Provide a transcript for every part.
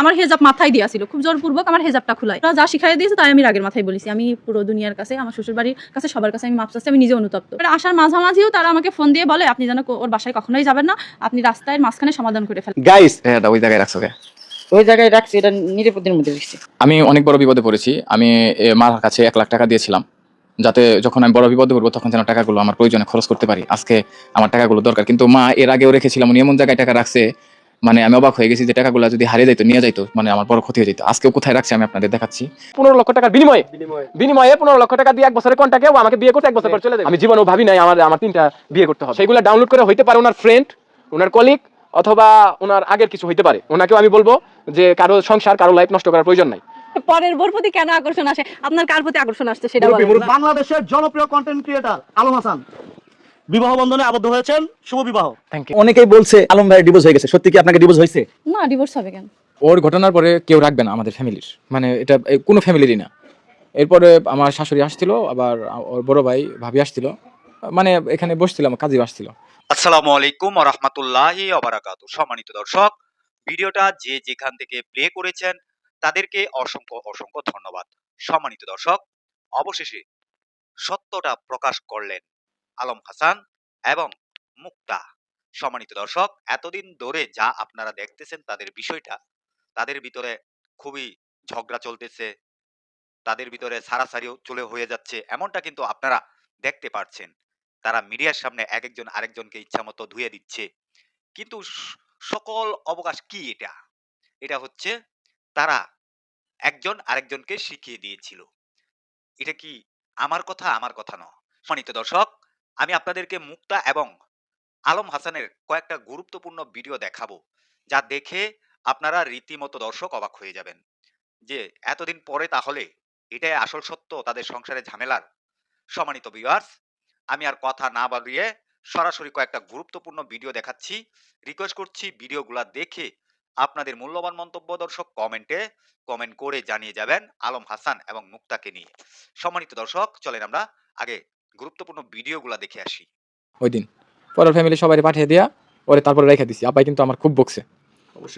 আমার হেজাব মাথায় দেওয়া ছিল খুব জোরপূর্বক আমার হেজাবটা খুলাই। ওরা যা শিখাই দিয়েছে তাই আমি রাগের মাথায় বলেছি। আমি পুরো দুনিয়ার কাছে আমার শ্বশুর বাড়ির কাছে সবার কাছে আমি মাপ চাচ্ছি আমি নিজে অনুতপ্ত। আসার মাঝামাঝিও তারা আমাকে ফোন দিয়ে বলে আপনি যেন ওর বাসায় কখনোই যাবেন না আপনি রাস্তায় মাঝখানে সমাধান করে ফেলেন। গাইস এটা ওই জায়গায় রাখছো ওই জায়গায় রাখছি এটা নিরাপদের মধ্যে রাখছি। আমি অনেক বড় বিপদে পড়েছি। আমি মার কাছে এক লাখ টাকা দিয়েছিলাম। যাতে যখন আমি বড় বিপদে পড়ব তখন যেন টাকাগুলো আমার প্রয়োজনে খরচ করতে পারি। আজকে আমার টাকাগুলো দরকার। কিন্তু মা এর আগেও রেখেছিলাম উনি এমন জায়গায় টাকা রাখছে মানে আমি অবাক হয়ে গেছি যে টাকাগুলো যদি হারিয়ে যাইতো নিয়ে যাইতো মানে আমার বড় ক্ষতি হয়ে যেত। আজকেও কোথায় রাখছি আমি আপনাদের দেখাচ্ছি। পনেরো লক্ষ টাকার বিনিময়ে। বিনিময়ে। পনেরো লক্ষ টাকা দিয়ে এক বছরের কন্টাকে ও আমাকে বিয়ে করতে এক বছর পর চলে যাবে। আমি জীবনেও ভাবি নাই আমার আমার তিনটা বিয়ে করতে হবে। সেগুলো ডাউনলোড করে হইতে পারে ওনার ফ্রেন্ড ওনার কলিগ অথবা ওনার আগের কিছু হইতে পারে। ওনাকেও আমি বলব যে কারও সংসার কারও লাইফ নষ্ট করার প্রয়োজন নাই। পরের বোর প্রতি কেন আকর্ষণ আসে? আপনার কার প্রতি আকর্ষণ আসছে সেটা বাংলাদেশের জনপ্রিয় কন্টেন্ট ক্রিয়েটার আলম হাসান। বিবাহ বন্ধনে আবদ্ধ হয়েছেন। শুভ বিবাহ। থ্যাংক ইউ অনেকেই বলছে আলম ভাই ডিভোর্স হয়ে গেছে। সত্যি কি আপনাকে ডিভোর্স হয়েছে? না ডিভোর্স হবে কেন? ওর ঘটনার পরে কেউ রাখবে না আমাদের ফ্যামিলির মানে এটা এ, কোনো ফ্যামিলিরই না। এরপরে আমার শাশুড়ি আসছিল আবার ওর বড় ভাই ভাবি আসছিল। মানে এখানে বসছিলাম কাজী আসছিল। আসসালামু আলাইকুম রহমতুল্লাহি অবরাকাতু সম্মানিত দর্শক ভিডিওটা যে যেখান থেকে প্লে করেছেন তাদেরকে অসংখ্য অসংখ্য ধন্যবাদ। সম্মানিত দর্শক অবশেষে সত্যটা প্রকাশ করলেন আলম হাসান। এবং মুক্তা, সম্মানিত দর্শক, এতদিন ধরে যা আপনারা দেখতেছেন তাদের বিষয়টা, তাদের ভিতরে খুবই ঝগড়া চলতেছে, তাদের ভিতরে সারাসারিও চলে হয়ে যাচ্ছে, এমনটা কিন্তু আপনারা দেখতে পাচ্ছেন তারা মিডিয়ার সামনে এক একজন আরেকজনকে ইচ্ছা মতো ধুয়ে দিচ্ছে। কিন্তু সকল অবকাশ কি এটা? এটা হচ্ছে তারা একজন আরেকজনকে শিখিয়ে দিয়েছিল। এটা কি আমার কথা? আমার কথা নয়। সম্মানিত দর্শক আমি আপনাদেরকে মুক্তা এবং আলম হাসানের কয়েকটা গুরুত্বপূর্ণ ভিডিও দেখাবো, যা দেখে আপনারা রীতিমতো দর্শক অবাক হয়ে যাবেন। যে, এতদিন পরে তাহলে এটাই আসল সত্য, তাদের সংসারে ঝামেলার? সমানিত ভিউয়ার্স আমি আর কথা না বাড়িয়ে সরাসরি কয়েকটা গুরুত্বপূর্ণ ভিডিও দেখাচ্ছি। রিকোয়েস্ট করছি ভিডিওগুলা দেখে আপনাদের মূল্যবান মন্তব্য দর্শক কমেন্টে কমেন্ট করে জানিয়ে যাবেন আলম হাসান এবং মুক্তাকে নিয়ে। সম্মানিত দর্শক, চলেন আমরা আগে গুরুত্বপূর্ণ ভিডিওগুলা দেখে আসি। ওই দিন পরের ফ্যামিলি সবাই পাঠিয়ে দিয়া ওরে তারপরে রেখে দিছি। আব্বাই কিন্তু আমার খুব বকছে।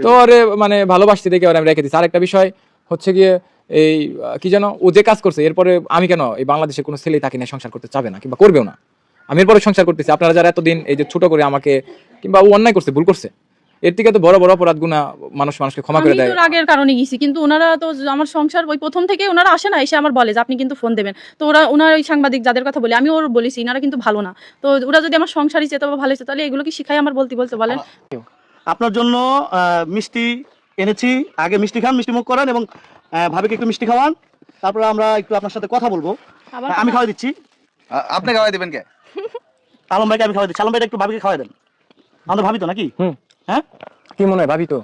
তো ওরে মানে ভালোবাসতে দেখে ওরে আমি রেখে দিছি। আরেকটা বিষয় হচ্ছে গিয়ে এই কি যেন ও যে কাজ করছে এরপরে আমি কেন এই বাংলাদেশে কোনো ছেলেই তাকে নিয়ে সংসার করতে চাবে না কিংবা করবেও না? আমি এরপরে সংসার করতেছি। আপনারা যারা এতদিন এই যে ছোট করে আমাকে কিংবা ও অন্যায় করছে ভুল করছে এর থেকে তো বড় বড় অপরাধ গুণা মানুষ মানুষকে ক্ষমা করে দেয়। তো রাগের কারণে গেছি কিন্তু ওনারা তো আমার সংসার ওই প্রথম থেকে ওনারা আসে না এসে আমার বলে যে আপনি কিন্তু ফোন দেবেন। তো ওরা ওনার ওই সাংবাদিক যাদের কথা বলি আমি ওর বলেছি এনারা কিন্তু ভালো না। তো ওরা যদি আমার সংসারই চেতে বা ভালো হয়েছে তাহলে এগুলো কি শিখাই আমার বলতে বলতে বলেন। আপনার জন্য মিষ্টি এনেছি। আগে মিষ্টি খান মিষ্টি মুখ করেন এবং ভাবিকে একটু মিষ্টি খাওয়ান। তারপরে আমরা একটু আপনার সাথে কথা বলব। আমি খাওয়াই দিচ্ছি। আপনি খাওয়াই দিবেন কে? আলম ভাইকে আমি খাওয়াই দিচ্ছি। আলম ভাইটা একটু ভাবিকে খাওয়াই দেন। আমাদের ভাবি তো নাকি? হুম। হ্যাঁ? কি মনে হয় ভাবি তো?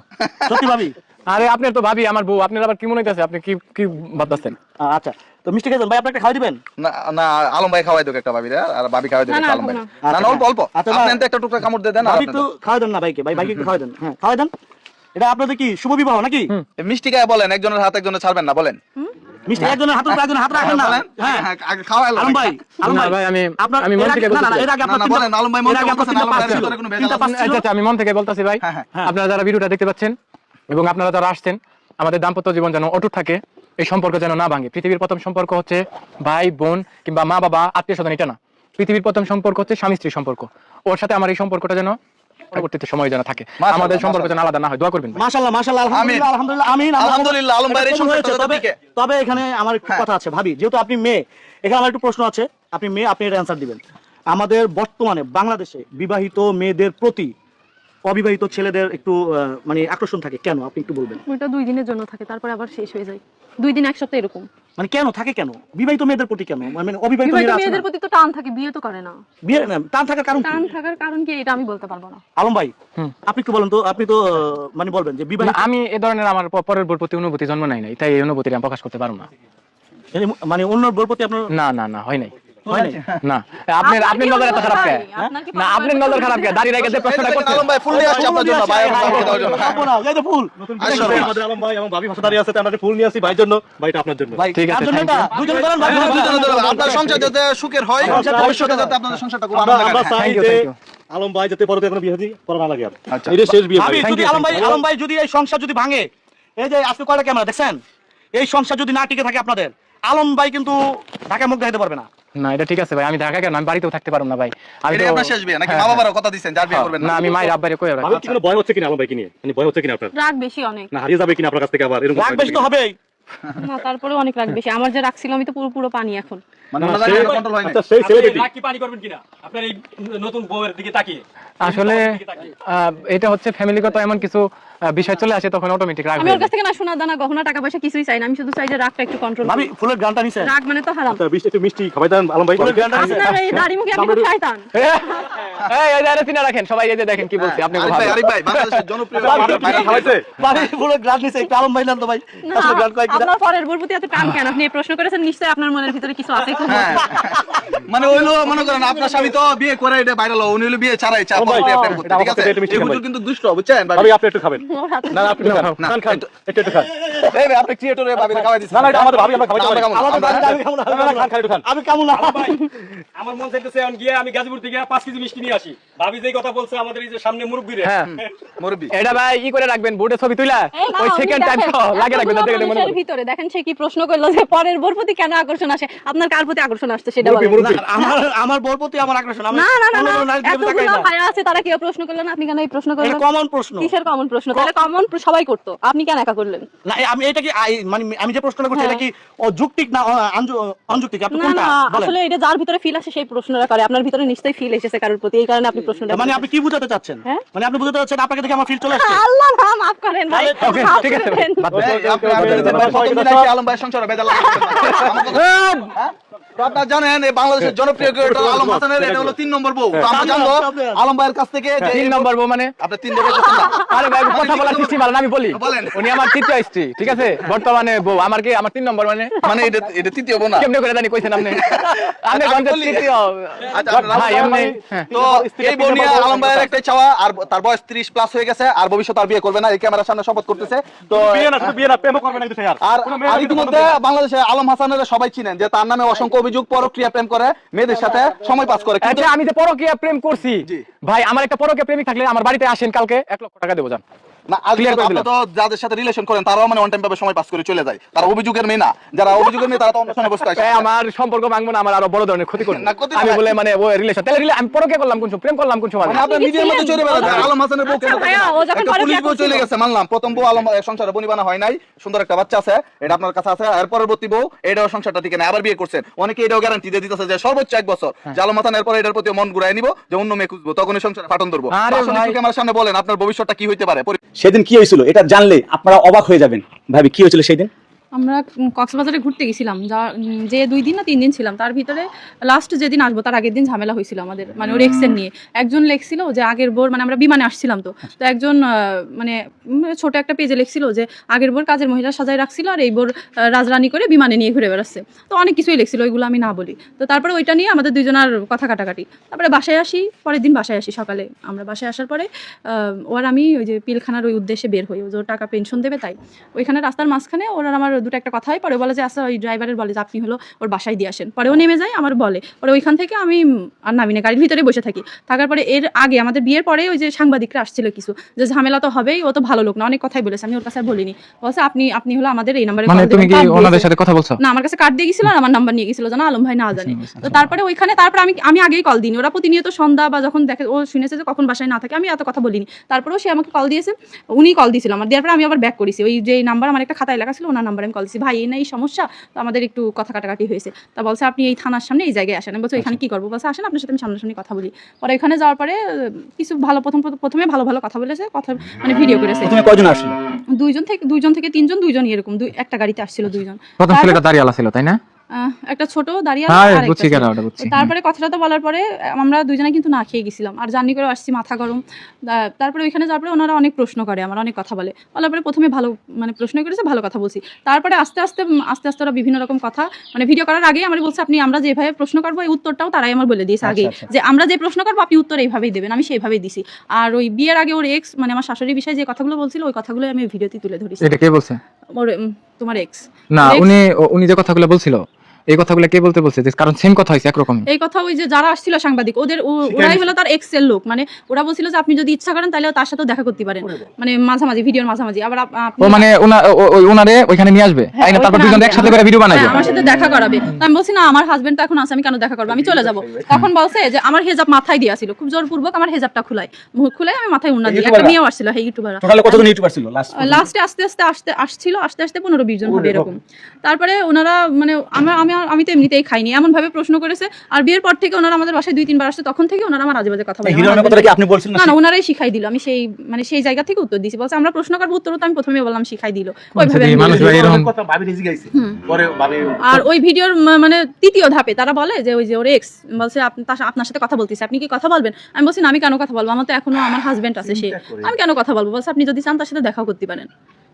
সত্যি ভাবি? আরে আপনার তো ভাবি আমার বউ। আপনার আবার কি মনে হইতেছে? আপনি কি কি ভাবতেছেন? আচ্ছা। তো মিষ্টি খাইছেন ভাই আপনি একটা খাওয়াই দিবেন? না না আলম ভাই খাওয়াই দেবে একটা ভাবি আর ভাবি খাওয়াই দেবে আলম ভাই। না। না অল্প অল্প। আচ্ছা, আপনি। একটা টুকরা কামড় দিয়ে দেন ভাবি আপনি একটু খাওয়াই দেন না ভাইকে। ভাই ভাইকে খাওয়াই দেন। হ্যাঁ খাওয়াই দেন। এটা আপনাদের কি শুভ বিবাহ নাকি? মিষ্টি গায়ে বলেন একজনের হাত একজনের ছাড়বেন না বলেন। মিষ্টি একজনের হাত উপরে একজনের হাত রাখেন না। হ্যাঁ। আগে খাওয়াই আলম ভাই আলম ভাই ভাই আমি আপনার আমি মন থেকে আগে- না, না, বলতেছি। এর আগে বলেন, আলম ভাই আলম কোনো ভেজাল আচ্ছা আচ্ছা আমি মন থেকে বলতেছি হ্যাঁ, হ্যাঁ। হ্যাঁ। আপনারা যারা ভিডিওটা দেখতে পাচ্ছেন এবং আপনারা যারা আসছেন আমাদের দাম্পত্য জীবন যেন অটুট থাকে এই সম্পর্ক যেন না ভাঙে। পৃথিবীর প্রথম সম্পর্ক হচ্ছে ভাই বোন কিংবা মা বাবা আত্মীয় স্বজন এটা না। পৃথিবীর প্রথম সম্পর্ক হচ্ছে স্বামী স্ত্রী সম্পর্ক। ওর সাথে আমার এই সম্পর্কটা যেন পরবর্তীতে সময় যেন থাকে। আমাদের সম্পর্ক যেন আলাদা না হয়। দোয়া করবেন মাশাআল্লাহ মাশাআল্লাহ আলহামদুলিল্লাহ আলহামদুলিল্লাহ আমিন। আলহামদুলিল্লাহ, আলম ভাইয়ের এই সময় তবে তবে এখানে আমার একটু হ্যাঁ। কথা আছে। ভাবি যেহেতু আপনি মেয়ে এখানে আমার একটু প্রশ্ন আছে। আপনি মেয়ে আপনি এর অ্যানসার দিবেন। আমাদের বর্তমানে বাংলাদেশে বিবাহিত মেয়েদের প্রতি অবিবাহিত ছেলেদের একটু মানে আকর্ষণ থাকে। কেন? আপনি একটু বলবেন। ওইটা দুই দিনের জন্য থাকে তারপরে আবার শেষ হয়ে যায়। দুই দিন এক সপ্তাহ এরকম। মানে কেন? থাকে কেন? বিবাহিত মেয়েদের প্রতি কেন? মানে অবিবাহিত মেয়েদের প্রতি তো টান থাকে বিয়ে তো করে না। বিয়ে না, টান থাকার কারণ টান থাকার কারণ কি? এটা আমি বলতে পারব না। আলম ভাই আপনি একটু বলেন তো আপনি তো মানে বলবেন যে না, বিবাহিত আমি এ ধরনের আমার পরের বোর প্রতি অনুভূতি জন্ম নাই নাই তাই এই অনুভূতিটা আমি প্রকাশ করতে পারব না। মানে অন্য বোর প্রতি আপনার না না না হয় নাই। হয় নাই? না। আপনার আপনার আপনার নজর এত খারাপ কে? আপনার কি না আপনার নজর খারাপ কে? দাঁড়িয়ে রেখে প্রশ্নটা এই আলম ভাই ফুল নিয়ে আসছে আপনার জন্য ভাই আপনার জন্য। দেওয়ার জন্য। খাব না, এই যে ফুল। আমাদের আলম ভাই এবং ভাবি ভাষা দাঁড়িয়ে আছে আমরা ফুল নিয়ে আসি ভাইয়ের জন্য। ভাইটা আপনার জন্য। ঠিক আছে, কার জন্য thank এটা? you. দুজনে ধরেন ভাই, দুজনে দুজনে ধরেন। আপনার সংসার যাতে সুখের হয় ভবিষ্যতে যাতে আপনাদের সংসারটা খুব আনন্দ আমরা চাই যে আলম ভাই যাতে পরে কোনো বিয়ে করা না লাগে আর। আচ্ছা। এটা শেষ বিয়ে ভাই যদি আলম ভাই আলম ভাই যদি এই সংসার যদি ভাঙে এই যে আজকে কয়টা ক্যামেরা দেখছেন? এই সংসার যদি না টিকে থাকে আপনাদের আলম ভাই কিন্তু ঢাকায় মুখ দেখাতে পারবে না। না এটা ঠিক আছে ভাই আমি ঢাকা কেন? আমি বাড়িতেও থাকতে পারব না ভাই। আমি তো- আপনার শেষ বিয়ে নাকি হ্যাঁ, মা বাবারও কথা দিবেন যার বিয়ে হ্যাঁ, করবেন না? আমি মায়ের আব্বারে কই আমি কি কোনো ভয় হচ্ছে কিনা ভাই কি নিয়ে? মানে ভয় হচ্ছে কিনা আপনার? রাগ বেশি অনেক। না হারিয়ে যাবে কিনা আপনার কাছ থেকে আবার? এরকম রাগ বেশি তো হবেই। না তারপরে অনেক রাগ বেশি। আমার যে রাগ ছিল আমি তো পুরো পুরো পানি এখন। মানে না, কন্ট্রোল হয় না আচ্ছা সেই সেলিব্রিটি কি পানি করবেন কিনা? আপনার এই নতুন বউয়ের দিকে তাকিয়ে। আসলে এটা হচ্ছে ফ্যামিলিগত এমন কিছু বিষয় চলে আসে তখন অটোমেটিক রাগ আমি ওর কাছ থেকে না সোনা দানা গহনা টাকা পয়সা কিছুই চাই না। আমি শুধু চাই যে রাগটা একটু কন্ট্রোল ভাবি ফুলের গানটা নিছেন রাগ মানে তো হারাম। আচ্ছা মিষ্টি একটু মিষ্টি খাবাই দেন আলম ভাই। ফুলের গানটা নিছেন আপনার এই দাড়ি মুখে আপনি শয়তান। এই, এই আরে চিনা রাখেন। সবাই এই যে দেখেন কি বলছি আপনি ভাই আরিফ ভাই বাংলাদেশের জনপ্রিয় খাওয়াইছে? ভাবি ফুলের গান নিছে একটু আলম ভাই নেন তো ভাই। আসলে গান কয়েকটা আপনার পরের প্রতি এত টান কেন? আপনি এই প্রশ্ন করেছেন নিশ্চয়ই আপনার মনের ভিতরে কিছু আছে খুব হ্যাঁ। মানে হইল মনে করেন আপনার স্বামী তো বিয়ে করে এটা ভাইরাল উনি হলো বিয়ে ছাড়াই চা করতে ঠিক আছে? এগুলো কিন্তু দুষ্ট বুঝছেন? ভাবি ভাবি আপনি একটু খাবেন। না না আপনি খান না, খান খান। একটু- একটু খান। এই ভাই আপনি ক্রিয়েটরে ভাবিরে খাওয়াই দিচ্ছেন। না না এটা আমাদের ভাবি আমরা আমাদের আমি কেমন না, না, না, খান খান একটু খান আমি না ভাই। আমার মন চাইতেছে এখন গিয়ে আমি গাজীপুর থেকে পাঁচ কেজি মিষ্টি নিয়ে আসি। ভাবি যেই কথা বলছে আমাদের এই যে সামনে মুরব্বীরে। হ্যাঁ। মুরব্বি। এটা ভাই ই করে রাখবেন বোর্ডে ছবি তুইলা। এই ওই সেকেন্ড টাইম দেখেন, লাগে রাখবেন এতগুলো যাতে মনে। ভিতরে দেখেন সে কি প্রশ্ন করল যে পরের বোর প্রতি কেন আকর্ষণ আসে? আপনার কার প্রতি আকর্ষণ আসছে সেটা বলেন। আমার আমার বর প্রতি আমার আমি না না না এতগুলো না। ভাইয়া আছে তারা কেউ প্রশ্ন করল না? আপনি কেন এই প্রশ্ন করলেন? কমন প্রশ্ন। কিসের কমন প্রশ্ন? তাহলে কমন সবাই করতো। আপনি কেন একা করলেন? না আমি এটা কি মানে আমি যে প্রশ্নটা করছি হ্যাঁ। এটা কি অযৌক্তিক না অযৌক্তিক? আপনি কোনটা? বলেন। আসলে এটা যার ভিতরে ফিল আসে সেই প্রশ্নটা করে। আপনার ভিতরে নিশ্চয়ই ফিল এসেছে কারোর প্রতি এই কারণে আপনি প্রশ্নটা মানে আপনি কি বুঝাতে চাচ্ছেন? হ্যাঁ? মানে আপনি বুঝাতে চাচ্ছেন আপনাকে দেখে আমার ফিল চলে আসছে? আল্লাহ না মাফ করেন ভাই। ঠিক আছে আলম ভাইয়ের সংসার বেজাল হ্যাঁ? তো আপনারা জানেন এই বাংলাদেশের জনপ্রিয় ক্রিকেটার আলম হাসানের এটা হলো তিন নম্বর বউ। তো আমরা জানব আলম ভাইয়ের কাছ থেকে যে তিন নম্বর বউ মানে? আপনি তিন না। আরে ভাই কথা বলার ভালো আমি বলি। বলেন। উনি আমার তৃতীয় স্ত্রী ঠিক আছে? বর্তমানে বউ। আমার কি আমার তিন নম্বর মানে? মানে এটা এটা তৃতীয় বউ না? কেমনে করে জানি কইছেন আপনি? আপনি আমি গঞ্জের তৃতীয়। আচ্ছা, ভাই এমনি হ্যাঁ। তো এই বউ নিয়ে আলম ভাইয়ের একটাই চাওয়া আর তার বয়স 30 প্লাস হয়ে গেছে আর ভবিষ্যতে আর বিয়ে করবে না এই ক্যামেরার সামনে শপথ করতেছে। তো বিয়ে না বিয়ে না প্রেমও করবে না কিন্তু আর। আর ইতিমধ্যে বাংলাদেশে আলম হাসানের সবাই চিনেন যে তার নামে অসংখ্য অভিযোগ পরক্রিয়া প্রেম করে মেয়েদের সাথে সময় পাস করে। আচ্ছা আমি যে পরক্রিয়া প্রেম করছি। ভাই আমার একটা পরক্রিয়া প্রেমিক থাকলে আমার বাড়িতে আসেন কালকে এক লক্ষ টাকা দেবো যান। না আপনি তো যাদের সাথে রিলেশন করেন তারাও মানে অন টাইম ভাবে সময় পাস করে চলে যায়। তারা অভিযোগের মেয়ে না। যারা অভিযোগের মেয়ে তারা তো অনুষ্ঠানে বসতে আসে আমার সম্পর্ক ভাঙবো না আমার আরও বড় ধরনের ক্ষতি করবে। আমি বলে মানে ও রিলেশন তাহলে রিলে- আমি পরকীয়া করলাম কোন প্রেম করলাম কোন সময়? মানে আপনি নিজের মতো চলে বেড়াচ্ছেন আলম হাসানের বউ কেন আচ্ছা ভাইয়া, ও যখন একটা পুলিশ বউ চলে গেছে মানলাম। প্রথম বউ আলম সংসারে বনিবানা হয় নাই সুন্দর একটা বাচ্চা আছে এটা আপনার কাছে আছে। আর পরবর্তী বউ এটাও সংসারটা ঠিক না আবার বিয়ে করছেন। অনেকে এটাও গ্যারান্টি দিয়ে দিতেছে যে সর্বোচ্চ এক বছর। হ্যাঁ। যে আলম হাসান এরপর এটার প্রতি মন ঘুরাই নিব যে অন্য মেয়ে খুঁজবো তখন এই সংসারে ফাটন ধরবো। ক্যামেরার সামনে বলেন আপনার ভবিষ্যৎটা কি হইতে পরি- সেদিন কি হয়েছিল? এটা জানলে আপনারা অবাক হয়ে যাবেন। ভাবি কি হয়েছিল সেই দিন আমরা কক্সবাজারে ঘুরতে গেছিলাম যা যে দুই দিন না তিন দিন ছিলাম তার ভিতরে লাস্ট যেদিন আসব তার আগের দিন ঝামেলা হয়েছিল আমাদের মানে ওর এক্সের নিয়ে। একজন লেখছিল যে আগের বোর মানে আমরা বিমানে আসছিলাম তো তো একজন মানে ছোট একটা পেজে লিখছিল যে আগের বোর কাজের মহিলা সাজায় রাখছিল আর এই বোর রাজরানি করে বিমানে নিয়ে ঘুরে বেড়াচ্ছে। তো অনেক কিছুই লিখছিল ওইগুলো আমি না বলি। তো তারপরে ওইটা নিয়ে আমাদের দুজনের কথা কাটাকাটি। তারপরে বাসায় আসি পরের দিন বাসায় আসি সকালে। আমরা বাসায় আসার পরে ওর আমি ওই যে পিলখানার ওই উদ্দেশ্যে বের হই ও যে ওর টাকা পেনশন দেবে তাই। ওইখানে রাস্তার মাঝখানে ওর আমার দুটো একটা কথা হয় পরে বলে যে আসা ওই ড্রাইভারের বলে যে আপনি হলো ওর বাসায় দিয়ে আসেন। পরে ও নেমে যায় আমার বলে। পরে ওইখান থেকে আমি আর নামি না গাড়ির ভিতরে বসে থাকি। থাকার পরে এর আগে আমাদের বিয়ের পরে ওই যে সাংবাদিকরা আসছিল কিছু যে ঝামেলা তো হবেই ও তো ভালো লোক না অনেক কথাই বলেছে। আমি ওর কাছে বলিনি। বলছে আপনি আপনি হলো আমাদের এই নাম্বারে মানে তুমি কি ওনাদের সাথে কথা বলছো? না আমার কাছে কার্ড দিয়ে গেছিল আর আমার নাম্বার নিয়ে গেছিল জানা আলম ভাই না জানে। তো তারপরে ওইখানে তারপরে আমি আমি আগেই কল দিইনি। ওরা প্রতিনিয়ত সন্ধ্যা বা যখন দেখে ও শুনেছে যে কখন বাসায় না থাকে আমি এত কথা বলিনি। তারপরেও সে আমাকে কল দিয়েছে উনি কল দিয়েছিল আমার। দেওয়ার পরে আমি আবার ব্যাক করেছি। ওই যে নাম্বার আমার একটা খাতায় লেখা ছিল ওনার নাম্বারে আমি কল ভাই এই না এই সমস্যা? তো আমাদের একটু কথা কাটাকাটি হয়েছে। তা বলছে আপনি এই থানার সামনে এই জায়গায় আসেন। বলছি এখানে কি করব? বলছে আসেন আপনার সাথে আমি সামনাসামনি কথা বলি। পরে এখানে যাওয়ার পরে কিছু ভালো প্রথম প্রথমে ভালো ভালো কথা বলেছে কথা মানে ভিডিও করেছে। কয়জন আসলো? দুইজন থেকে দুইজন থেকে তিনজন দুইজন এরকম দুই একটা গাড়িতে আসছিল দুইজন। প্রথম ছেলেটা দাঁড়িয়ে ছিল তাই না? একটা ছোট দাঁড়িয়ে হ্যাঁ তারপরে কথাটা তো বলার পরে আমরা দুজনে কিন্তু না খেয়ে গেছিলাম। আর জার্নি করে আসছি মাথা গরম। তারপরে ওইখানে যাওয়ার পরে ওনারা অনেক প্রশ্ন করে আমার অনেক কথা বলে। বলার পরে প্রথমে ভালো মানে প্রশ্ন করেছে ভালো কথা বলছি। তারপরে আস্তে আস্তে আস্তে আস্তে ওরা বিভিন্ন রকম কথা মানে ভিডিও করার আগে আমার বলছে আপনি আমরা যেভাবে প্রশ্ন করব এই উত্তরটাও তারাই আমার বলে দিয়েছে আগে আচ্ছা। যে আমরা যে প্রশ্ন করব আপনি উত্তর এইভাবেই দেবেন আমি সেইভাবেই দিছি। আর ওই বিয়ের আগে ওর এক্স মানে আমার শাশুড়ির বিষয়ে যে কথাগুলো বলছিল ওই কথাগুলো আমি ভিডিওতে তুলে ধরেছি। এটা কে বলছে? ওর তোমার এক্স না উনি উনি যে কথাগুলো বলছিল এই কথাগুলো কে বলতে বলছে? যে কারণ সেম কথা হয়েছে একরকমই। এই কথা ওই যে যারা আসছিল সাংবাদিক ওদের ওরাই হলো তার এক্সেল লোক। মানে ওরা বলছিল যে আপনি যদি ইচ্ছা করেন তাহলে তার সাথেও দেখা করতে পারেন। মানে মাঝামাঝি ভিডিওর মাঝামাঝি। আবার ও মানে ওনারে ওইখানে নিয়ে আসবে? হ্যাঁ, তাই না তারপর দুজন একসাথে করে ভিডিও বানাইবে? হ্যাঁ, আমার সাথে দেখা করাবে। আমি বলছি না আমার হাজবেন্ড তো এখন আছে আমি কেন দেখা করব? আমি চলে যাব। তখন বলছে যে আমার হেজাব মাথায় দিয়া ছিল। খুব জোরপূর্বক আমার হেজাবটা খুলাই। মুখ খুলে আমি মাথায় উন্না দিই একটা মেয়েও আসছিল হ্যাঁ ইউটিউবার টোটালে কতজন ইউটিউবার ছিল লাস্ট লাস্টে আস্তে আস্তে আসতে আসছিল আস্তে আস্তে পনেরো বিশ জন হবে এরকম। তারপরে ওনারা মানে আমার আমি আমি তো এমনিতেই খাইনি। এমন ভাবে প্রশ্ন করেছে আর বিয়ের পর থেকে ওনারা আমাদের বাসায় দুই তিনবার আসছে তখন থেকে ওনারা আমার আজে বাজে কথা বলে। হিরোনের আমার কি আপনি বলছেন না না ওনারাই শিখাই দিল। আমি সেই মানে সেই জায়গা থেকে উত্তর দিয়েছি। বলছে আমরা প্রশ্ন করব উত্তর তো আমি প্রথমে বললাম শিখাই দিল। ওইভাবে মানুষ ভাই এরকম কথা ভাবি রেজি গাইছে পরে ভাবি আর ওই ভিডিওর মানে তৃতীয় ধাপে তারা বলে যে ওই যে ওর এক্স বলছে আপনার সাথে কথা বলতেছে। আপনি কি কথা বলবেন? আমি বলছি না, আমি কেন কথা বলব? আমার তো এখনও আমার হাজবেন্ড আছে সে। আমি কেন কথা বলব? বলছে আপনি যদি চান তার সাথে দেখাও করতে পারেন।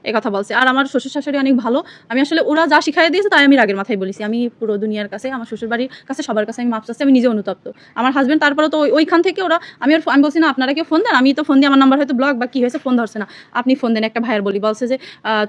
এই কথা বলছে। আর আমার শ্বশুর শাশুড়ি অনেক ভালো। আমি আসলে ওরা যা শিখাই দিয়েছে তাই আমি রাগের মাথায় বলেছি। আমি পুরো দুনিয়ার কাছে আমার শ্বশুর বাড়ির কাছে সবার কাছে আমি মাপ চাচ্ছি আমি নিজে অনুতপ্ত। আমার হাজবেন্ড তারপরে তো ওইখান থেকে ওরা আমি ওর আমি বলছি না আপনারা কেউ ফোন দেন? আমি তো ফোন দিয়ে আমার নাম্বার হয়তো ব্লক বা কি হয়েছে ফোন ধরছে না। আপনি ফোন দেন একটা ভাইয়ের বলি বলছে যে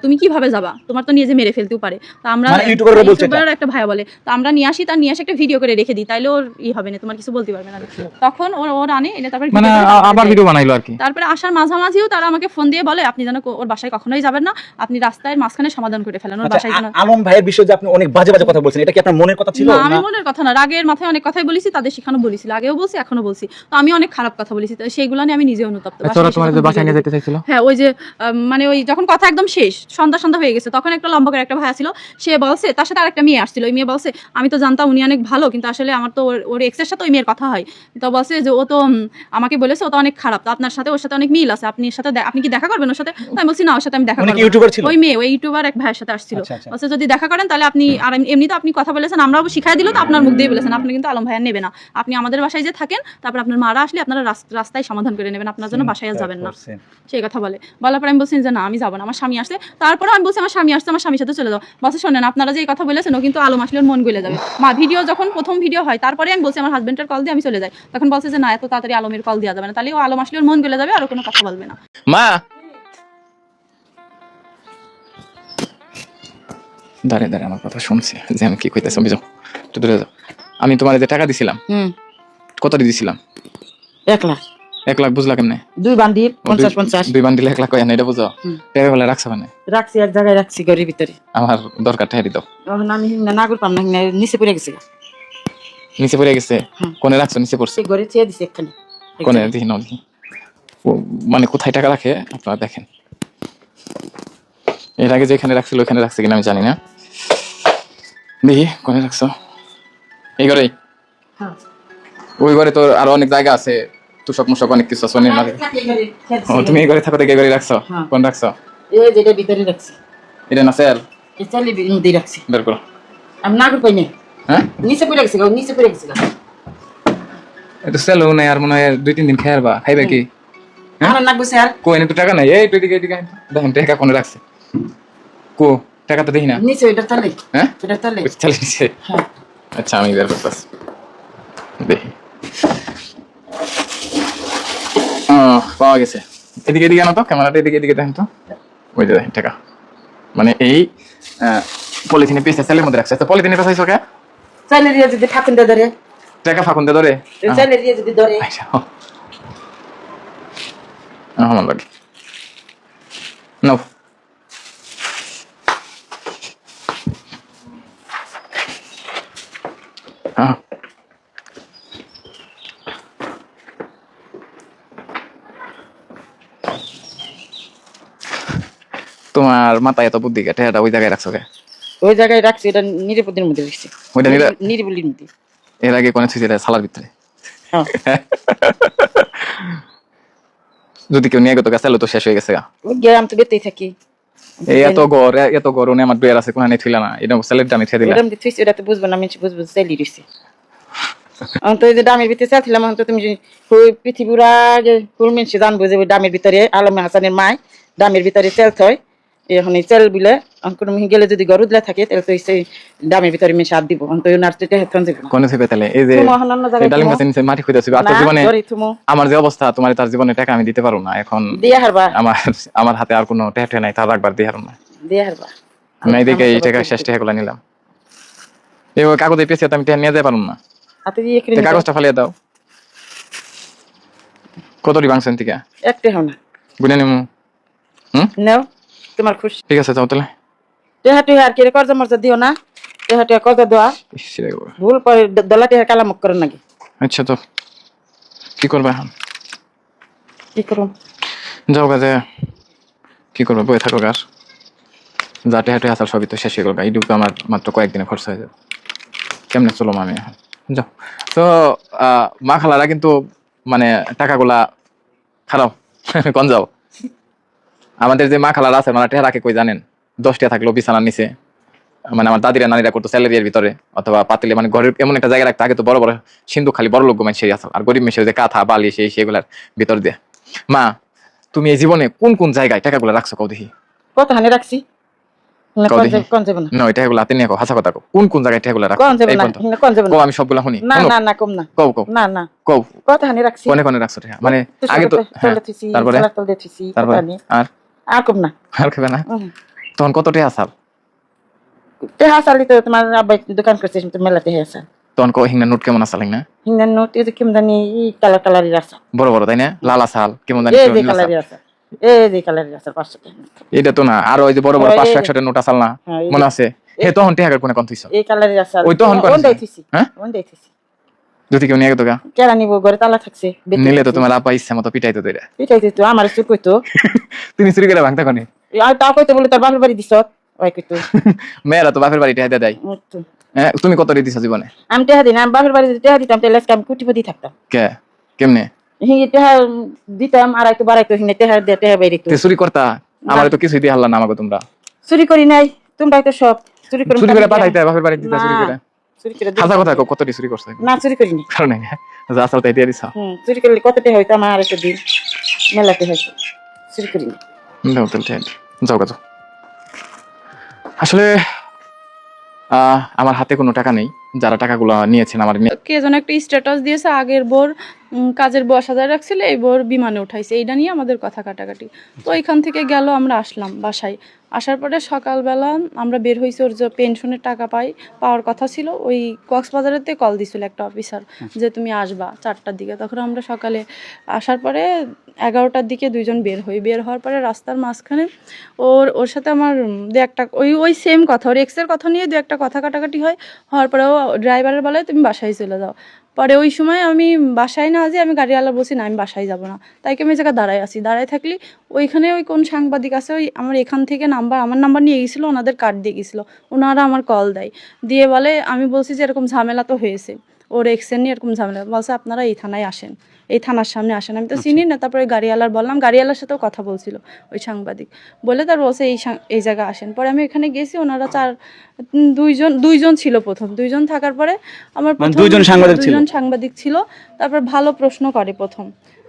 তুমি কীভাবে যাবা? তোমার তো নিজে মেরে ফেলতেও পারে। তো আমরা মানে এটা? ইউটিউবারের একটা ভাইয়া বলে। তো আমরা নিয়ে আসি তার নিয়ে আসে একটা ভিডিও করে রেখে দিই তাইলে ওর ই হবে না তোমার কিছু বলতে পারবে না। তখন ওর ওর আনে এনে তারপর মানে আবার ভিডিও বানাইলো আর কি? তারপরে আসার মাঝামাঝিও তারা আমাকে ফোন দিয়ে বলে আপনি যেন ওর বাসায় কখনোই যাবেন না আপনি রাস্তায় মাঝখানে সমাধান করে ফেলেন ওর আচ্ছা, বাসায় আলম ভাইয়ের বিষয়ে যে আপনি অনেক বাজে বাজে কথা বলছেন এটা কি আপনার মনের কথা ছিল? না আমি মনের কথা না। রাগের মাথায় অনেক কথাই বলেছি তাদের সেখানে বলেছিল। আগেও বলছি এখনও বলছি। তো আমি অনেক খারাপ কথা বলেছি। সেইগুলো নিয়ে আমি নিজে অনুতপ্ত। আচ্ছা, বাসায় নিয়ে যেতে চাইছিল? হ্যাঁ ওই যে মানে ওই যখন কথা একদম শেষ সন্ধ্যা সন্ধ্যা হয়ে গেছে তখন একটা লম্বা করে একটা ভাইয়া ছিল সে বলছে তার সাথে আরেকটা মেয়ে আসছিল। ওই মেয়ে বলছে আমি তো জানতাম উনি অনেক ভালো কিন্তু আসলে আমার তো ওর- এক্সের সাথে ওই মেয়ের কথা হয়। তো বলছে যে ও তো আমাকে বলেছে ও তো অনেক খারাপ। তো আপনার সাথে ওর সাথে অনেক মিল আছে। আপনি সাথে আপনি কি দেখা করবেন ওর সাথে? আমি বলছি না ওর সাথে আমি দেখা করব না। ইউটিউবার ছিল? ওই মেয়ে ওই ইউটিউবার এক ভাইয়ের সাথে আসছিল। আচ্ছা, আচ্ছা। বলছে যদি দেখা করেন তাহলে আপনি আর এমনি- এমনিতে আপনি কথা বলেছেন আমরাও শিখাই দিল তো আপনার মুখ দিয়ে বলেছেন। আপনি কিন্তু আলম ভাইয়া নেবে না। আপনি আমাদের বাসায় যে থাকেন তারপর আপনার মারা আসলে আপনারা রাস্তায় সমাধান করে নেবেন আপনার জন্য বাসায় আর যাবেন না। সেই কথা বলে। বলার পর আমি বলছি যে না আমি যাব না আমার স্বামী আসছে তারপরে আমি বলছি আমার স্বামী আসছে আমার স্বামীর সাথে চলে যাও। বলছে শোনেন আপনারা যে এই কথা বলেছেন ও কিন্তু আলম আসলে মন গলে যাবে। মা ভিডিও যখন প্রথম ভিডিও হয় তারপরে আমি বলছি আমার হাজবেন্ডের কল দিয়ে আমি চলে যাই। তখন বলছে যে না এত তাড়াতাড়ি আলমের কল দেওয়া যাবে না। তাহলে ও আলম আসলে মন গলে যাবে আর কোনো কথা বলবে না। মা দাঁড়িয়ে দাঁড়িয়ে আমার কথা শুনছি যে আমি কি কইতেছি বুঝো একটু দূরে যাও। আমি তোমার যে টাকা দিছিলাম হুম। কত দিছিলাম? এক লাখ। এক লাখ বুঝলা কেমনে? দুই বান্ডিল পঞ্চাশ দুই- পঞ্চাশ দুই বান্ডিল এক লাখ কয় না এটা বুঝো। টাকা বলে রাখছো মানে? রাখছি এক জায়গায় রাখছি ঘরের ভিতরে। আমার দরকার দিত এখন আমি নাগর পাম না নিচে পড়ে গেছে নিচে পড়ে গেছে? কোনে রাখছো নিচে পড়ছে? ঘরে চেয়ে দিছে একখানি। কোনে দেখি মানে কোথায় টাকা রাখে? আপনারা দেখেন। এর আগে যেখানে রাখছিল ওখানে রাখছে কিনা আমি জানি না। দেখি কোনে রাখছো এই ঘরেই? হ্যাঁ। ওই ঘরে তো আরও অনেক জায়গা আছে তুষক মুষক অনেক কিছু আছে ঘরে, খেলছি। ও তুমি এই ঘরে থাকো দেখে ঘরে রাখছো? হ্যাঁ। কোন রাখছো? এই যেটা ভিতরে রাখছি। এটা না স্যার চালি মধ্যে রাখছি। বের করো। আমি নাগর পাই নাই হ্যাঁ? নিচে পড়ে গেছে নিচে পড়ে গেছে। এটা স্যালো নাই আর মনে হয় দুই তিন দিন খাইবা খাইবে কি? হ্যাঁ? নাক বসে আর কোন একটু টাকা নাই? এই এদিকে এদিকে। আয়। দেখেন টাকা কোনে রাখছে। কো? টাকা তো দেখি না? নিচে ওইটা তালে। হ্যাঁ? ওইটা তালে। চালিয়ে নিছে হ্যাঁ। আচ্ছা আমি বের করতেছি। দেখি পাওয়া গেছে। এদিকে এদিকে আনো তো ক্যামেরাটা এদিকে এদিকে দেখেন তো। ওই যে দেখেন টাকা। মানে এই পলিথিনে পিসে সেলের মধ্যে রাখছে। তো পলিথিনে পেঁচাইছো কে চাইলে দিয়ে যদি ঠাকুন দিয়ে ধরে। টাকা ফাঁকুন দিয়ে ধরে? চাইলে দিয়ে যদি ধরে। আচ্ছা আমার লাগে নাও। তোমার মাথায় এত বুদ্ধি কেটে এটা ওই জায়গায় রাখছো কে? ওই জায়গায় রাখছি এটা নিরাপদের মধ্যে রাখছি। ওইটা নিরা- নিরিবিলির মধ্যে। এর আগে কোনে থুইছে এটা সালার ভিতরে। হ্যাঁ। যদি কেউ নিয়ে গেতো গেছে তো শেষ হয়ে গেছে গা। আমি তো বেতেই থাকি। এই এত ঘর এত ঘর উনি আমার দুয়ের আছে কোন থুইলা না। এটা সেলের দামে ছেড়ে দিলাম থুইছি, ওটা তো বুঝব না আমি বুঝব সেলি দিছি। আমি তো ওই যে ডামের ভিতরে চালছিলাম এখন তো তুমি যে পৃথিবীর আগে ফুল জানব যে ডামের ভিতরে আলম হাসানের মায় দামের ভিতরে সেল হয়। এখন এই চেল বিলে কোনো মিহি গেলে যদি গরু দিলে থাকে তাহলে তো এই সেই ডামের ভিতরে মিশে হাত দিব। এখন তো ওই নার্সটা হেতন দিব কোনে থুইবে তাহলে? এই যে ডালিম। গাছের নিচে মাটি খুঁজেছি আর তোর জীবনে আমার যে অবস্থা তোমার তার জীবনে টাকা আমি দিতে পারব না। এখন দিয়া হারবা। আমার আমার হাতে আর কোনো টেটে নাই তার একবার দিয়ে হারুন না। দিয়া হারবা। আমি এইদিকে এই টাকা শেষ টাকা গুলা নিলাম। এই ওই কাগজে পেয়েছে আমি টেহা নিয়ে যেতে পারুম না। হাতে দিয়ে তো কাগজটা ফালিয়ে দাও। কতটি ভাঙছেন থেকে একটা হও না। গুনে নিমু। নাও। তোমার খুশি। ঠিক আছে যাও তাহলে। টেহা টেহা আর কি কর্জা মর্জা দিও না। টেহা টেহা কর্জা দেওয়া। ভুল পরে দ- দলা টেহা কালামুক করেন নাকি? আচ্ছা তো। কি করবে এখন? কি করুন যাও কাজে কি করবে বয়ে থাকো গাছ যা টেহা টেহা আসার সবই তো শেষ হয়ে গেল এইটুকু আমার মাত্র কয়েকদিনে খরচ হয়ে যাবে। কেমনে চলো আমি এখন? যাও। তো মা খালারা কিন্তু মানে টাকাগুলা খারাপ। কোন যাও? আমাদের যে মা খালারা আছে মানে টেহা রাখে কই জানেন? দশটা থাকল বিছানার নিচে। মানে আমার দাদিরা নানিরা করতো স্যালারিয়ার ভিতরে অথবা পাতিলে মানে ঘরের এমন একটা জায়গা রাখতো আগে তো বড় বড় সিন্ধু খালি বড় লোক মানে সেই আছে আর গরিব মেশে যে কাঁথা বালি সেই সেগুলার ভিতর দিয়ে। মা তুমি এই জীবনে কোন কোন জায়গায় টাকাগুলো রাখছো কও দেখি? কত হানি রাখছি? আমি সবগুলা শুনি। না না কম না। কও কও। না না। কও। হানি মানে আগে তো হ্যাঁ, তারপরে? আর? আর কম না। আর খাবে না? তখন কত টাকা আসাল টেহা সালি তো তোমার আব্বাই দোকান করছে তো মেলা টেহা তখন কো হিংনা নোট কেমন আসাল না হিন্দা নোট এই যে কেমন জানি কালার কালারের আছে। বড় বড় তাই না? লাল আসাল কেমন জানি এই যে নীল আসাল। এই যে কালারের পাঁচশো টাকা। এটা তো না আর ওই যে বড় বড় হ্যাঁ, পাঁচশো এই- একশো নোট আসাল না? হ্যাঁ, মনে আছে? হে তখন টাকা কোনে কোন থইছো? এই কালারের আছে ওই তখন কোন আছে? হ্যাঁ? ওন দেইতেছি যদি কেউ নিয়ে গেতো গা কেরা নিব ঘরে তালা থাকছে নিলে তো তোমার আপা ইচ্ছা মতো পিটাইতো এটা পিটাইতে তো আমার চুর কইতো তুমি চুরি করে ভাঙতে কোনে? আর তা কইতো বলে তোর বাপের বাড়ি দিছ? ওই কইতো। মেয়েরা তো বাপের বাড়ি টেহা দেয়। হ্যাঁ তুমি কত দিয়ে দিছো জীবনে? আমি টেহা দিন আমি বাপের বাড়ি টেহা দিতাম তাহলে আজকে আমি কুটিপতি থাকতাম। কে? কেমনে? হিঙ্গে টেহা দিতাম আর একটু বাড়াইতো হিঙ্গে টেহা দিয়ে টেহা বেরিত তে চুরি করতা? আমার তো কিছুই দিয়ে হারলা না আমাকে তোমরা। চুরি করি নাই তোমরা তো সব। চুরি করে চুরি করে পাঠাইতে বাপের বাড়ি দিতা চুরি করে। চুরি করে হাজা কথা কত চুরি করছে? না চুরি করিনি। কারণে যা আসল তাই দিয়ে দিছা। হুম চুরি করলে কত টেহা হইতো? আমার একটা দিন। মেলাতে হয়তো চুরি করিনি। দাও তাহলে যাও। আসলে আহ, আমার হাতে কোনো টাকা নেই। যারা টাকাগুলো নিয়েছেন আমার কে যেন একটা স্ট্যাটাস দিয়েছে, আগের বোর কাজের বউ সাজায় রাখছিল, এই বোর বিমানে উঠাইছে। এইটা নিয়ে আমাদের কথা কাটাকাটি। তো এখান থেকে গেল, আমরা আসলাম বাসায়। আসার পরে সকালবেলা আমরা বের হয়েছি ওর যে পেনশনের টাকা পাই, পাওয়ার কথা ছিল। ওই কক্সবাজারেতে কল দিছিল একটা অফিসার যে, তুমি আসবা চারটার দিকে। তখন আমরা সকালে আসার পরে এগারোটার দিকে দুইজন বের হই। বের হওয়ার পরে রাস্তার মাঝখানে ওর ওর সাথে আমার দু একটা ওই ওই সেম কথা। ওর এক্সের কথা নিয়ে দু একটা কথা কাটাকাটি হয়। হওয়ার পরে ও ড্রাইভারের বলে তুমি বাসায় চলে যাও। পরে ওই সময় আমি বাসায় না যে আমি গাড়িওয়ালা বসি না, আমি বাসায় যাব না। তাই কি আমি জায়গায় দাঁড়ায় আছি। দাঁড়ায় থাকলে ওইখানে ওই কোন সাংবাদিক আছে, ওই আমার এখান থেকে নাম্বার, আমার নাম্বার নিয়ে গেছিল, ওনাদের কার্ড দিয়ে গেছিল। ওনারা আমার কল দেয়। দিয়ে বলে, আমি বলছি যে এরকম ঝামেলা তো হয়েছে। ওর এক্সেন নিয়ে এরকম ঝামেলা। বলছে আপনারা এই থানায় আসেন। এই থানার সামনে আসেন। আমি তো চিনি না তারপরে গাড়িওয়ালার বললাম গাড়িওয়ালার সাথেও কথা বলছিল ওই সাংবাদিক। বলে তার বলছে এই এই জায়গায় আসেন। পরে আমি এখানে গেছি ওনারা চার দুইজন দুইজন ছিল প্রথম। দুইজন থাকার পরে আমার মানে দুইজন সাংবাদিক ছিল। তারপর ভালো প্রশ্ন করে প্রথম।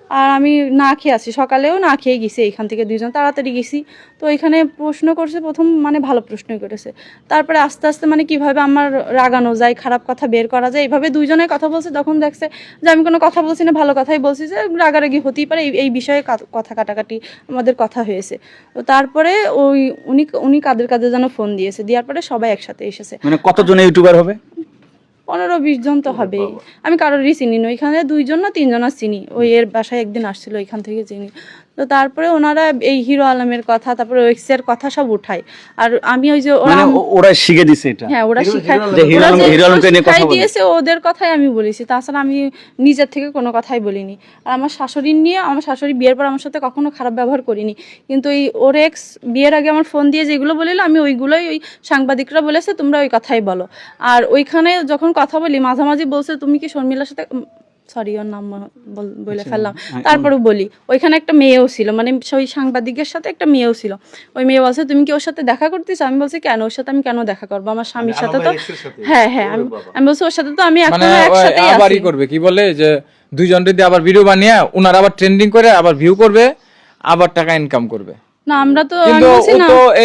আর আমি না খেয়ে আছি। সকালেও না খেয়ে গেছি এখান থেকে দুইজন, তাড়াতাড়ি গেছি। তো এখানে প্রশ্ন করছে, প্রথম মানে ভালো প্রশ্নই করেছে। তারপরে আস্তে আস্তে মানে কীভাবে আমার রাগানো যায়, খারাপ কথা বের করা যায় এইভাবে দুইজনে কথা বলছে। তখন দেখছে যে আমি কোনো কথা বলছি না, ভালো কথাই বলছি যে রাগারাগি হতেই পারে। এই বিষয়ে কথা কাটাকাটি আমাদের কথা হয়েছে। তো তারপরে ওই, উনি উনি কাদের কাদের যেন ফোন দিয়েছে। দেওয়ার পরে সবাই একসাথে এসেছে। মানে কতজন ইউটিউবার হবে? পনেরো বিশ জন তো হবে আমি কারোরই চিনি না। ওইখানে দুইজন না তিনজন আর চিনি। ওই এর বাসায় একদিন আসছিল ওইখান থেকে চিনি। তো তারপরে ওনারা এই হিরো আলমের কথা তারপরে ওয়েক্সের কথা সব উঠায়। আর আমি ওই যে ওরা মানে ওরা শিখে দিছে এটা? হ্যাঁ ওরা শিখায় হিরো আলমকে নিয়ে কথা বলে। দিয়েছে ওদের কথাই আমি বলেছি। তাছাড়া আমি নিজের থেকে কোনো কথাই বলিনি। আর আমার শাশুড়ি নিয়ে আমার শাশুড়ি বিয়ের পর আমার সাথে কখনো খারাপ ব্যবহার করিনি। কিন্তু এই ওর এক্স বিয়ের আগে আমার ফোন দিয়ে যেগুলো বলিল আমি ওইগুলোই ওই সাংবাদিকরা বলেছে তোমরা ওই কথাই বলো। আর ওইখানে যখন কথা বলি মাঝামাঝি বলছে তুমি কি শর্মিলার সাথে সরি ওর নাম বলে ফেললাম। তারপরে বলি ওইখানে একটা মেয়েও ছিল মানে ওই সাংবাদিকের সাথে একটা মেয়েও ছিল। ওই মেয়ে বলছে তুমি কি ওর সাথে দেখা করতেছো আমি বলছি কেন? ওর সাথে আমি কেন দেখা করব? আমার স্বামীর সাথে তো হ্যাঁ হ্যাঁ আমি আমি বলছি ওর সাথে তো আমি মানে এখনও আবারই করবে কি বলে যে দুইজন যদি আবার ভিডিও বানিয়ে উনার আবার ট্রেন্ডিং করে আবার ভিউ করবে আবার টাকা ইনকাম করবে। না আমরা তো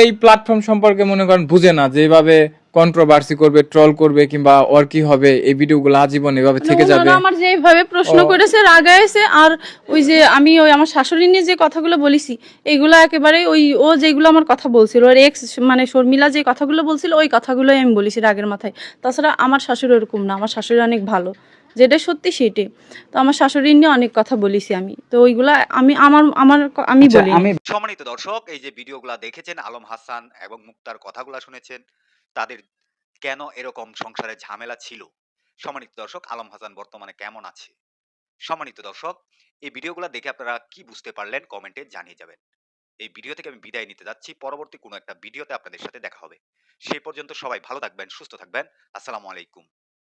এই প্ল্যাটফর্ম সম্পর্কে মনে করেন বুঝে না যেভাবে কন্ট্রোভার্সি করবে ট্রল করবে কিংবা ওর কি হবে এই ভিডিওগুলো আজীবন এভাবে থেকে যাবে। আমার যেভাবে প্রশ্ন করেছে রাগাইছে আর ওই যে আমি ওই আমার শাশুড়ি নিয়ে যে কথাগুলো বলেছি এগুলো একেবারে ওই ও যেগুলো আমার কথা বলছিল ওর এক্স মানে শর্মিলা যে কথাগুলো বলছিল ওই কথাগুলোই আমি বলেছি রাগের মাথায়। তাছাড়া আমার শাশুড়ি ওরকম না আমার শাশুড়ি অনেক ভালো যেটা সত্যি সেটাই। তো আমার শাশুড়ি নিয়ে অনেক কথা বলেছি আমি তো ওইগুলা আমি আমার আমার আমি আচ্ছা, বলি আমি সম্মানিত দর্শক এই যে ভিডিওগুলা দেখেছেন আলম হাসান এবং মুক্তার কথাগুলা শুনেছেন তাদের কেন এরকম সংসারে ঝামেলা ছিল? সম্মানিত দর্শক, আলম হাসান বর্তমানে কেমন আছে? সম্মানিত দর্শক, এই ভিডিওগুলো দেখে আপনারা কি বুঝতে পারলেন কমেন্টে জানিয়ে যাবেন। এই ভিডিও থেকে আমি বিদায় নিতে যাচ্ছি। পরবর্তী কোনো একটা ভিডিওতে আপনাদের সাথে দেখা হবে। সেই পর্যন্ত সবাই ভালো থাকবেন, সুস্থ থাকবেন। আসসালামু আলাইকুম।